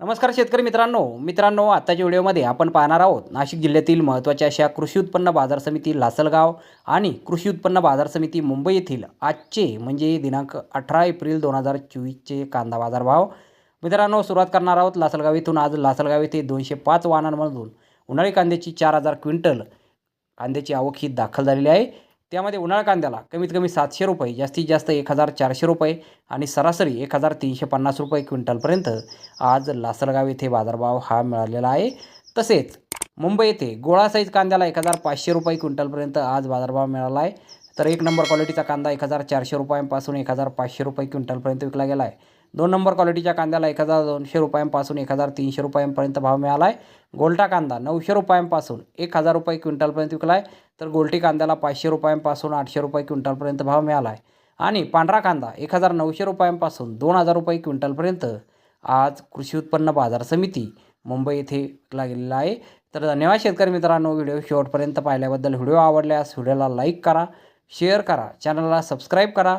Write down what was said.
नमस्कार शेतकरी मित्रांनो. मित्रांनो आत्ताच्या व्हिडिओमध्ये आपण पाहणार आहोत नाशिक जिल्ह्यातील महत्त्वाच्या अशा कृषी उत्पन्न बाजार समिती लासलगाव आणि कृषी उत्पन्न बाजार समिती मुंबई येथील आजचे म्हणजे दिनांक अठरा एप्रिल दोन हजार चोवीसचे कांदा बाजार भाव मित्रांनो सुरुवात करणार आहोत लासलगाव येथून. आज लासलगाव येथे दोनशे पाच वाहनांमधून उन्हाळी कांद्याची चार हजार क्विंटल कांद्याची आवक ही दाखल झालेली आहे. त्यामध्ये उन्हाळा कांद्याला कमीत कमी सातशे रुपये जास्तीत जास्त एक हजार चारशे रुपये आणि सरासरी एक हजार तीनशे पन्नास रुपये क्विंटलपर्यंत आज लासलगाव येथे बाजारभाव हा मिळालेला आहे. तसेच मुंबई येथे गोळा साईज कांद्याला एक हजार पाचशे रुपये क्विंटलपर्यंत आज बाजारभाव मिळाला आहे. तर एक नंबर क्वालिटीचा कांदा एक हजार चारशे रुपयांपासून एक हजार पाचशे रुपये क्विंटलपर्यंत विकला गेला आहे. दोन नंबर क्वालिटीच्या कांद्याला एक हजार दोनशे रुपयांपासून एक हजार तीनशे रुपयांपर्यंत भाव मिळाला आहे गोल्टा कांदा नऊशे रुपयांपासून एक हजार रुपये क्विंटलपर्यंत विकला आहे तर गोल्टी कांद्याला पाचशे रुपयांपासून आठशे रुपये क्विंटलपर्यंत भाव मिळाला आहे आणि पांढरा कांदा एक हजार नऊशे रुपयांपासून दोन हजार रुपये क्विंटलपर्यंत आज कृषी उत्पन्न बाजार समिती मुंबई येथे विकला गेलेला आहे. तर धन्यवाद शेतकरी मित्रांनो व्हिडिओ शेवटपर्यंत पाहिल्याबद्दल व्हिडिओ आवडल्यास व्हिडिओला लाईक करा शेअर करा चॅनलला सबस्क्राईब करा.